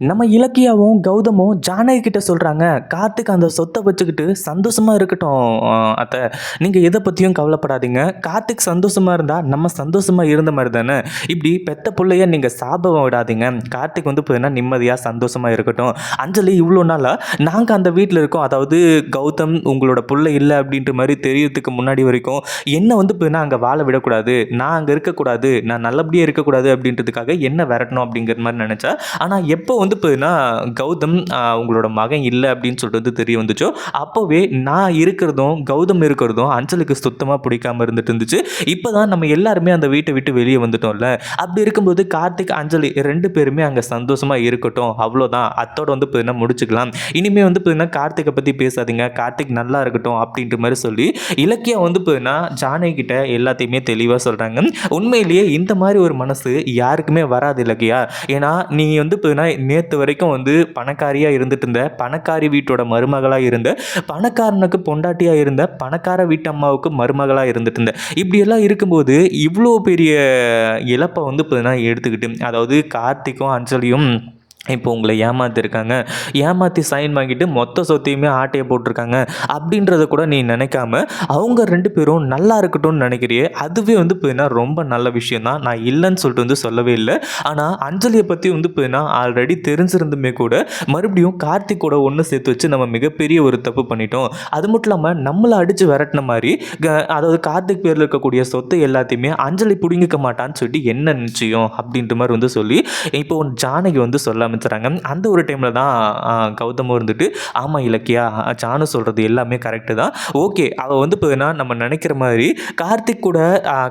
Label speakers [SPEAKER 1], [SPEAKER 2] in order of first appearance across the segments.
[SPEAKER 1] நம்ம இலக்கியாவும் கௌதமும் ஜானகி கிட்ட சொல்கிறாங்க கார்த்திக் அந்த சொத்தை வச்சுக்கிட்டு சந்தோஷமாக இருக்கட்டும் அத்தை. நீங்கள் எதை பற்றியும் கவலைப்படாதீங்க. கார்த்திக் சந்தோஷமாக இருந்தால் நம்ம சந்தோஷமாக இருந்த மாதிரி தானே? இப்படி பெத்த பிள்ளைய நீங்கள் சாபம் விடாதீங்க. கார்த்திக் வந்து பார்த்தீங்கன்னா நிம்மதியாக சந்தோஷமாக இருக்கட்டும். அஞ்சலி இவ்வளோ நாளாக நாங்கள் அந்த வீட்டில் இருக்கோம். அதாவது கௌதம் உங்களோட பிள்ளை இல்லை அப்படின்ற மாதிரி தெரியறதுக்கு முன்னாடி வரைக்கும் என்னை வந்து பார்த்தீங்கன்னா அங்கே வாழ விடக்கூடாது. நான் அங்கே இருக்கக்கூடாது. நான் நல்லபடியாக இருக்கக்கூடாது அப்படின்றதுக்காக என்ன விரட்டணும் அப்படிங்கிற மாதிரி நினச்சா. ஆனால் எப்போ வந்து பார்த்தீங்கன்னா கௌதம் அவங்களோட உங்களோட மகன் இல்லை அப்படின்னு சொல்லிட்டு வந்து தெரிய வந்துச்சோ? அப்போவே நான் இருக்கிறதும் கௌதம் இருக்கிறதும் அஞ்சலுக்கு சுத்தமாக பிடிக்காம இருந்துட்டு இருந்துச்சு. இப்போ தான் நம்ம எல்லாருமே அந்த வீட்டை விட்டு வெளியே வந்துட்டோம்ல. அப்படி இருக்கும்போது கார்த்திக் அஞ்சலி ரெண்டு பேருமே அங்கே சந்தோஷமாக இருக்கட்டும். அவ்வளோதான் அத்தோட வந்து பார்த்தீங்கன்னா முடிச்சுக்கலாம். இனிமே வந்து பார்த்தீங்கன்னா கார்த்திகை பற்றி பேசாதீங்க. கார்த்திக் நல்லா இருக்கட்டும் அப்படின்ற மாதிரி சொல்லி இலக்கியம் வந்து பார்த்தீங்கன்னா ஜானகி கிட்ட எல்லாத்தையுமே தெளிவாக சொல்கிறாங்க உண்மையிலேயே இந்த மாதிரி ஒரு மனசு யாருக்குமே வராது இலக்கியா? ஏன்னா நீ வந்து பார்த்தீங்கன்னா நேற்று வரைக்கும் வந்து பணக்காரியாக இருந்துட்டு இருந்த பணக்காரி வீட்டோட மருமகளாக இருந்த பணக்காரனுக்கு பொண்டாட்டியாக இருந்த பணக்கார வீட்டம்மாவுக்கு மருமகளாக இருந்துட்டு இருந்த இப்படியெல்லாம் இருக்கும்போது இவ்வளோ பெரிய இழப்பை வந்து இப்போ நான் எடுத்துக்கிட்டு அதாவது கார்த்திக்கும் அஞ்சலியும் இப்போ உங்களை ஏமாத்திருக்காங்க. ஏமாற்றி சைன் வாங்கிட்டு மொத்த சொத்தையுமே ஆட்டையை போட்டிருக்காங்க. அப்படின்றத கூட நீ நினைக்காம அவங்க ரெண்டு பேரும் நல்லா இருக்கட்டும்னு நினைக்கிறியே அதுவே வந்து போயின்னா ரொம்ப நல்ல விஷயம் தான் நான் இல்லைன்னு சொல்லிட்டு வந்து சொல்லவே இல்லை. ஆனால் அஞ்சலியை பற்றி வந்து போயின்னா ஆல்ரெடி தெரிஞ்சிருந்துமே கூட மறுபடியும் கார்த்திக் கூட ஒன்று சேர்த்து வச்சு நம்ம மிகப்பெரிய ஒரு தப்பு பண்ணிட்டோம். அது மட்டும் இல்லாமல் நம்மளை அடித்து விரட்டின மாதிரி க- அதாவது கார்த்திக் பேரில் இருக்கக்கூடிய சொத்து எல்லாத்தையுமே அஞ்சலி பிடுங்கிக்க மாட்டான்னு சொல்லிட்டு என்ன நிச்சயம் அப்படின்ற மாதிரி வந்து சொல்லி இப்போ ஜானகி வந்து சொல்ல ஆரம்பிச்சிடறாங்க. அந்த ஒரு டைமில் தான் கௌதமும் இருந்துட்டு ஆமாம் இலக்கியா சானு சொல்கிறது எல்லாமே கரெக்டு தான். ஓகே அவள் வந்து பார்த்தீங்கன்னா நம்ம நினைக்கிற மாதிரி கார்த்திக் கூட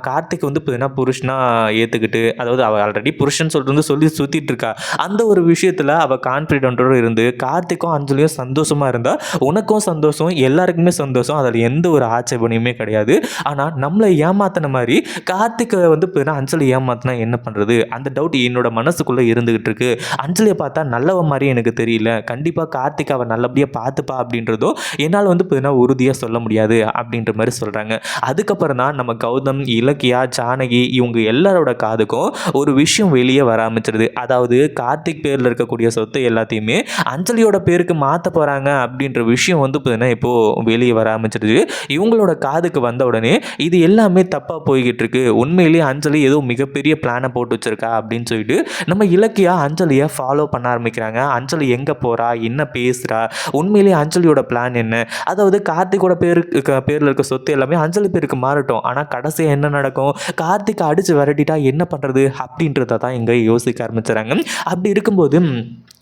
[SPEAKER 1] கார்த்திக் வந்து பார்த்தீங்கன்னா புருஷனாக ஏற்றுக்கிட்டு அதாவது அவள் ஆல்ரெடி புருஷன் சொல்லிட்டு வந்து சொல்லி சுற்றிட்டு இருக்கா. அந்த ஒரு விஷயத்தில் அவள் கான்ஃபிடென்ட்டோடு இருந்து கார்த்திக்கும் அஞ்சலியும் சந்தோஷமாக இருந்தால் உனக்கும் சந்தோஷம் எல்லாருக்குமே சந்தோஷம். அதில் எந்த ஒரு ஆட்சேபனையுமே கிடையாது. ஆனால் நம்மளை ஏமாத்தின மாதிரி கார்த்திக்கை வந்து பார்த்தீங்கன்னா அஞ்சலி ஏமாத்தினா என்ன பண்ணுறது அந்த டவுட் என்னோட மனசுக்குள்ளே இருந்துகிட்டு இருக்கு. அஞ்சலியை பார்த்தா நல்லவ மாதிரி எனக்கு தெரியல. கண்டிப்பாக கார்த்திக் அவள் நல்லபடியாக பார்த்துப்பா அப்படின்றதோ என்னால் வந்து பார்த்தீங்கன்னா உறுதியாக சொல்ல முடியாது அப்படின்ற மாதிரி சொல்கிறாங்க அதுக்கப்புறம் தான் நம்ம கௌதம் இலக்கியா ஜானகி இவங்க எல்லாரோட காதுக்கும் ஒரு விஷயம் வெளியே வர ஆரம்பிச்சிருது. அதாவது கார்த்திக் பேரில் இருக்கக்கூடிய சொத்து எல்லாத்தையுமே அஞ்சலியோட பேருக்கு மாற்ற போகிறாங்க அப்படின்ற விஷயம் வந்து பார்த்தீங்கன்னா இப்போது வெளியே வர ஆரம்பிச்சிருது இவங்களோட காதுக்கு வந்த உடனே இது எல்லாமே தப்பாக போய்கிட்டு இருக்கு. உண்மையிலேயே அஞ்சலி ஏதோ மிகப்பெரிய பிளானை போட்டு வச்சிருக்கா அப்படின்னு சொல்லிட்டு நம்ம இலக்கியா அஞ்சலியை ஃபாலோ பண்ண ஆரம்பிக்கிறாங்க. அஞ்சலி எங்கே போகிறா என்ன பேசுகிறா உண்மையிலேயே அஞ்சலியோட பிளான் என்ன? அதாவது கார்த்திகோட பேருக்கு பேரில் இருக்க சொத்து எல்லாமே அஞ்சலி பேருக்கு மாறட்டும். ஆனால் கடைசியாக என்ன நடக்கும்? கார்த்திகை அடித்து விரட்டிட்டா என்ன பண்ணுறது அப்படின்றத தான் இங்கே யோசிக்க ஆரம்பிச்சுறாங்க. அப்படி இருக்கும்போது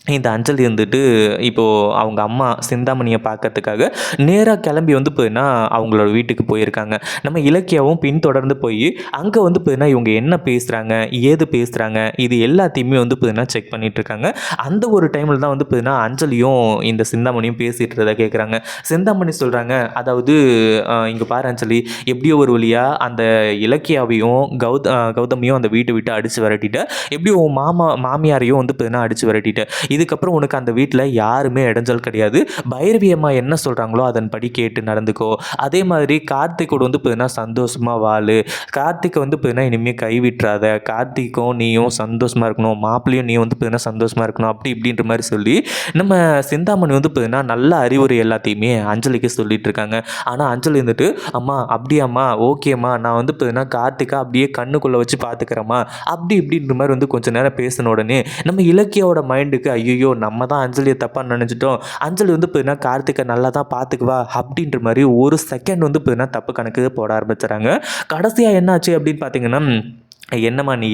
[SPEAKER 1] இந்த அஞ்சலி இருந்துட்டு இப்போது அவங்க அம்மா சிந்தாமணியை பார்க்கறதுக்காக நேராக கிளம்பி வந்து போயின்னா அவங்களோட வீட்டுக்கு போயிருக்காங்க. நம்ம இலக்கியாவும் பின்தொடர்ந்து போய் அங்கே வந்து போயின்னா இவங்க என்ன பேசுகிறாங்க ஏது பேசுகிறாங்க இது எல்லாத்தையுமே வந்து போயின்னா செக் பண்ணிகிட்ருக்காங்க அந்த ஒரு டைமில் தான் வந்து போயின்னா அஞ்சலியும் இந்த சிந்தாமணியும் பேசிகிட்டு இருந்ததை கேட்குறாங்க சிந்தாமணி சொல்கிறாங்க அதாவது இங்கே பாரு அஞ்சலி எப்படியோ ஒரு வழியாக அந்த இலக்கியாவையும் கௌத கௌதமியும் அந்த வீட்டை விட்டு அடித்து விரட்டிட்டு. எப்படியோ உன் மாமா மாமியாரையும் வந்து போயின்னா அடித்து விரட்டிட்டு. இதுக்கப்புறம் உனக்கு அந்த வீட்டில் யாருமே இடைஞ்சல் கிடையாது. பைரவி அம்மா என்ன சொல்கிறாங்களோ அதன்படி கேட்டு நடந்துக்கோ. அதே மாதிரி கார்த்திகோட வந்து பார்த்தீங்கன்னா சந்தோஷமாக வாழு. கார்த்திகை வந்து பார்த்தீங்கன்னா இனிமேல் கைவிட்டுறாத. கார்த்திக்கும் நீயும் சந்தோஷமாக இருக்கணும். மாப்பிள்ளையும் நீ வந்து பார்த்தீங்கன்னா சந்தோஷமாக இருக்கணும். அப்படி இப்படின்ற மாதிரி சொல்லி நம்ம சிந்தாமணி வந்து பார்த்தீங்கன்னா நல்ல அறிவுரை எல்லாத்தையுமே அஞ்சலிக்கு சொல்லிட்டு இருக்காங்க. ஆனால் அஞ்சலி வந்துட்டு அம்மா அப்படியாம்மா ஓகேம்மா நான் வந்து பார்த்தீங்கன்னா கார்த்திகா அப்படியே கண்ணுக்குள்ளே வச்சு பார்த்துக்கிறேம்மா அப்படி இப்படின்ற மாதிரி வந்து கொஞ்ச நேரம் பேசின உடனே நம்ம இலக்கியோட மைண்டுக்கு ஐயோ நம்ம தான் அஞ்சலியை தப்பாக நினச்சிட்டோம். அஞ்சலி வந்து பார்த்தீங்கன்னா கார்த்திகை நல்லா தான் பார்த்துக்குவா அப்படின்ற மாதிரி ஒரு செகண்ட் வந்து பார்த்தீங்கன்னா தப்பு கணக்கு போட ஆரம்பிச்சுறாங்க கடைசியாக என்னாச்சு அப்படின்னு பார்த்தீங்கன்னா என்னம்மா நீ?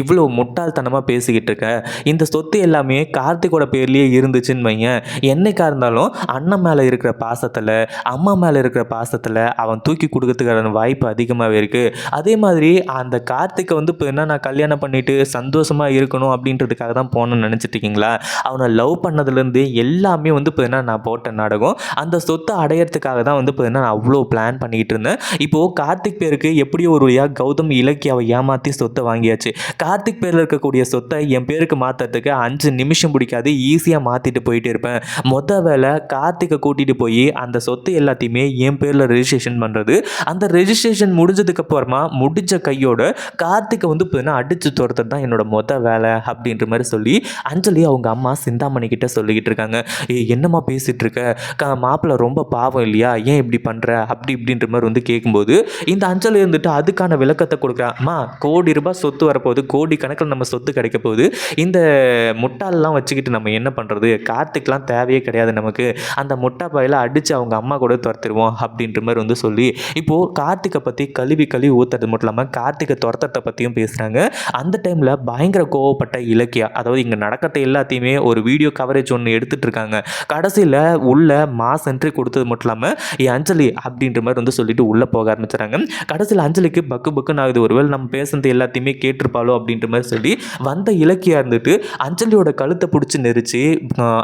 [SPEAKER 1] இவ்வளோ முட்டாள்தனமாக பேசிக்கிட்டு இருக்க. இந்த சொத்து எல்லாமே கார்த்திகோட பேர்லேயே இருந்துச்சுன்னு வையேன். என்னைக்கா இருந்தாலும் அண்ணன் மேலே இருக்கிற பாசத்தில் அம்மா மேலே இருக்கிற பாசத்தில் அவன் தூக்கி கொடுக்கறதுக்கான வாய்ப்பு அதிகமாகவே இருக்குது அதே மாதிரி அந்த கார்த்திகை வந்து இப்போ என்ன நான் கல்யாணம் பண்ணிவிட்டு சந்தோஷமாக இருக்கணும் அப்படின்றதுக்காக தான் போகணும்னு நினச்சிட்டிங்களா இருக்கீங்களா? அவனை லவ் பண்ணதுலேருந்து எல்லாமே வந்து இப்போ என்ன நான் போட்ட நாடகம். அந்த சொத்தை அடையிறதுக்காக தான் வந்து இப்போ என்ன நான் அவ்வளோ பிளான் பண்ணிக்கிட்டு இருந்தேன். இப்போது கார்த்திக் பேருக்கு எப்படியோ ஒரு வழியாக கௌதம் இலக்கியாவை ஏமாற்றி சொத்தை வாங்கியாச்சு. கார்த்திக் பேரில் இருக்கக்கூடிய சொத்தை என் பேருக்கு மாற்றுறதுக்கு அஞ்சு நிமிஷம் பிடிக்காது ஈஸியாக மாற்றிட்டு போயிட்டு இருப்பேன். மொத்த வேலை கார்த்திகை கூட்டிகிட்டு போய் அந்த சொத்து எல்லாத்தையுமே என் பேரில் ரெஜிஸ்ட்ரேஷன் பண்ணுறது அந்த ரெஜிஸ்ட்ரேஷன் முடிஞ்சதுக்கு அப்புறமா முடிஞ்ச கையோட கார்த்திகை வந்து பார்த்தீங்கன்னா அடித்து துரத்துறது தான் என்னோட மொத்த வேலை அப்படின்ற மாதிரி சொல்லி அஞ்சலி அவங்க அம்மா சிந்தாமணி கிட்ட சொல்லிக்கிட்டு இருக்காங்க. ஏ என்னம்மா பேசிகிட்டு இருக்க? க மாப்பிள்ளை ரொம்ப பாவம் இல்லையா? ஏன் இப்படி பண்ணுற அப்படி இப்படின்ற மாதிரி வந்து கேட்கும்போது இந்த அஞ்சலி இருந்துட்டு அதுக்கான விளக்கத்தை கொடுக்குறான் அம்மா கோடி ரூபாய் சொத்து வரப்போகுது கோடி கணக்கில் நம்ம சொத்து கிடைக்க போகுது. இந்த முட்டாலெலாம் வச்சுக்கிட்டு நம்ம என்ன பண்ணுறது கார்த்திக்லாம் தேவையே கிடையாது நமக்கு. அந்த முட்டா பாயில் அடித்து அவங்க அம்மா கூட துரத்திடுவோம் அப்படின்ற மாதிரி வந்து சொல்லி இப்போது கார்த்திகை பற்றி கழுவி கழுவி ஊற்றுறது மட்டும் இல்லாமல் கார்த்திகை துரத்தத்தை பற்றியும் பேசுகிறாங்க அந்த டைமில் பயங்கர கோவப்பட்ட இலக்கியா அதாவது இங்கே நடக்கிறத எல்லாத்தையுமே ஒரு வீடியோ கவரேஜ் ஒன்று எடுத்துகிட்டு இருக்காங்க. கடைசியில் உள்ள மாஸ் என்ட்ரி கொடுத்தது மட்டும் இல்லாமல் ஏ அஞ்சலி அப்படின்ற மாதிரி வந்து சொல்லிட்டு உள்ளே போக ஆரம்பிச்சுறாங்க கடைசியில் அஞ்சலிக்கு பக்கு பக்குன்னு ஆகுது. ஒருவேளை நம்ம பேசுனது எல்லாத்தையுமே கேட்டிருப்பாளோ அப்படின்ற மாதிரி சொல்லி வந்த இலக்கியா இருந்துட்டு அஞ்சலியோட கழுத்தை பிடிச்சி நெரிச்சு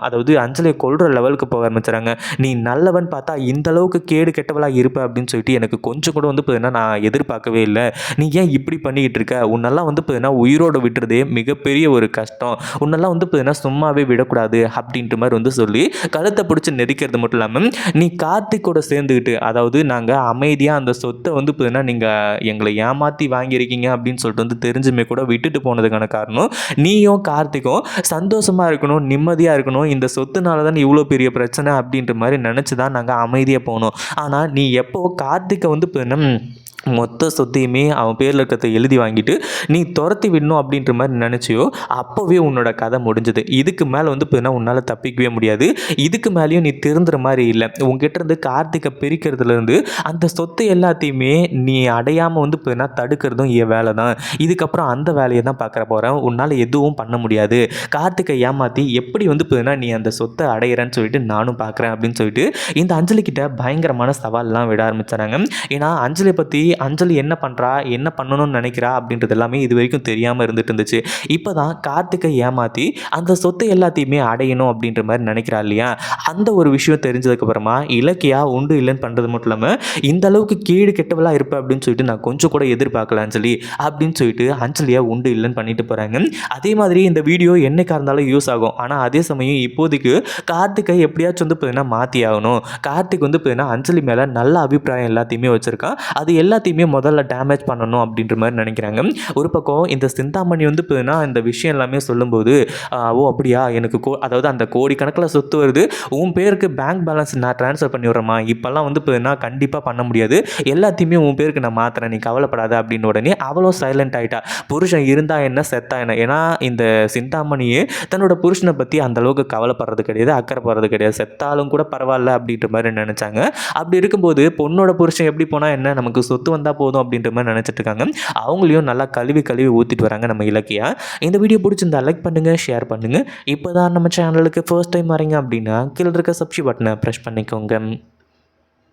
[SPEAKER 1] அதாவது அஞ்சலியை கொள்கிற லெவலுக்கு போக ஆரம்பிச்சுறாங்க நீ நல்லவன் பார்த்தா இந்த அளவுக்கு கேடு கெட்டவளா இருப்ப அப்படின்னு சொல்லிட்டு எனக்கு கொஞ்சம் கூட வந்து பார்த்தீங்கன்னா நான் எதிர்பார்க்கவே இல்லை. நீ ஏன் இப்படி பண்ணிக்கிட்டு இருக்க? உன்னெல்லாம் வந்து பார்த்தீங்கன்னா உயிரோட விட்டுறதே மிகப்பெரிய ஒரு கஷ்டம். உன்னெல்லாம் வந்து பார்த்தீங்கன்னா சும்மாவே விடக்கூடாது அப்படின்ற மாதிரி வந்து சொல்லி கழுத்தை பிடிச்சி நெரிக்கிறது மட்டும் இல்லாமல் நீ கார்த்திக்கோட சேர்ந்துக்கிட்டு அதாவது நாங்கள் அமைதியாக அந்த சொத்தை வந்து பார்த்தீங்கன்னா நீங்கள் எங்களை ஏமாற்றி வாங்கியிருக்கீங்க அப்படின்னு அப்படின்னு சொல்லிட்டு வந்து தெரிஞ்சுமே கூட விட்டுட்டு போனதுக்கான காரணம் நீயும் கார்த்திக்கும் சந்தோஷமாக இருக்கணும் நிம்மதியாக இருக்கணும் இந்த சொத்துனால தான் இவ்வளோ பெரிய பிரச்சனை அப்படின்ற மாதிரி நினச்சி தான் நாங்கள் அமைதியாக போனோம். ஆனால் நீ எப்போ கார்த்திக்கை வந்து மொத்த சொத்தையுமே அவன் பேரில் இருக்கிறத எழுதி வாங்கிட்டு நீ துரத்தி விடணும் அப்படின்ற மாதிரி நினச்சியோ அப்போவே உன்னோட கதை முடிஞ்சது. இதுக்கு மேலே வந்து பார்த்தீங்கன்னா உன்னால் தப்பிக்கவே முடியாது. இதுக்கு மேலேயும் நீ திருந்துற மாதிரி இல்லை. உங்ககிட்ட இருந்து கார்த்திகை பிரிக்கிறதுலேருந்து அந்த சொத்து எல்லாத்தையுமே நீ அடையாமல் வந்து பார்த்தீங்கன்னா தடுக்கிறதும் என் வேலை தான். இதுக்கப்புறம் அந்த வேலையை தான் பார்க்குற போகிறேன் உன்னால் எதுவும் பண்ண முடியாது. கார்த்திகை ஏமாற்றி எப்படி வந்து பார்த்தீங்கன்னா நீ அந்த சொத்தை அடையிறேன்னு சொல்லிட்டு நானும் பார்க்குறேன் அப்படின்னு சொல்லிட்டு இந்த அஞ்சலிக்கிட்ட பயங்கரமான சவால்லாம் விட ஆரம்பிச்சாங்க ஏன்னா அஞ்சலி பற்றி அஞ்சலி என்ன பண்ணுறா என்ன பண்ணணும்னு நினைக்கிறா? அப்படின்றது எல்லாமே இது வரைக்கும் தெரியாமல் இருந்துட்டு இருந்துச்சு. இப்போ தான் கார்த்திகை ஏமாற்றி அந்த சொத்தை எல்லாத்தையுமே அடையணும் அப்படின்ற மாதிரி நினைக்கிறா இல்லையா? அந்த ஒரு விஷயம் தெரிஞ்சதுக்கப்புறமா இலக்கியா உண்டு இல்லைன்னு பண்ணுறது மட்டும் இல்லாமல் இந்த அளவுக்கு கீழ் கெட்டவளாக இருப்பேன் அப்படின்னு சொல்லிட்டு நான் கொஞ்சம் கூட எதிர்பார்க்கல அஞ்சலி. அப்படின்னு சொல்லிட்டு அஞ்சலியா உண்டு இல்லைன்னு பண்ணிட்டு போகிறாங்க அதே மாதிரி இந்த வீடியோ என்னைக்கா இருந்தாலும் யூஸ் ஆகும். ஆனால் அதே சமயம் இப்போதைக்கு கார்த்திகை எப்படியாச்சும் வந்து பார்த்தீங்கன்னா மாற்றி ஆகணும். கார்த்திக் வந்து பார்த்தீங்கன்னா அஞ்சலி மேலே நல்ல அபிப்பிராயம் எல்லாத்தையுமே வச்சுருக்கான். அது எல்லாத்தையுமே முதல்ல டேமேஜ் பண்ணணும் அப்படின்ற மாதிரி நினைக்கிறாங்க. ஒரு பக்கம் இந்த சிந்தாமணி வந்து இப்போனா இந்த விஷயம் எல்லாமே சொல்லும்போது ஓ அப்படியா? எனக்கு கோ அதாவது அந்த கோடிக்கணக்கில் சொத்து வருது. உன் பேருக்கு பேங்க் பேலன்ஸ் நான் ட்ரான்ஸ்ஃபர் பண்ணி விட்றேம்மா. இப்போல்லாம் வந்து இப்போனா கண்டிப்பாக பண்ண முடியாது. எல்லாத்தையுமே உன் பேருக்கு நான் மாற்றுறேன் நீ கவலைப்படாத அப்படின்னு உடனே அவளும் சைலண்ட் ஆகிட்டா புருஷன் இருந்தா என்ன செத்தா என்ன? ஏன்னா இந்த சிந்தாமணியே தன்னோட புருஷனை பற்றி அந்த அளவுக்கு கவலைப்படுறது கிடையாது அக்கறை போடுறது கிடையாது. செத்தாலும் கூட பரவாயில்ல அப்படின்ற மாதிரி நினச்சாங்க. அப்படி இருக்கும்போது பொண்ணோட புருஷன் எப்படி போனால் என்ன? நமக்கு சொத்து வந்தால் போதும் அப்படின்ற மாதிரி நினச்சிட்டு இருக்காங்க. அவங்களையும் நல்லா கழுவி கழுவி ஊற்றிட்டு வராங்க நம்ம இலக்கியா. இந்த வீடியோ பிடிச்சிருந்தா லைக் பண்ணுங்கள் ஷேர் பண்ணுங்கள் இப்போ தான் நம்ம சேனலுக்கு ஃபர்ஸ்ட் டைம் வரீங்க அப்படின்னா கீழே இருக்க சப்ஸ்கிரைப் பட்டனை ப்ரெஷ் பண்ணிக்கோங்க.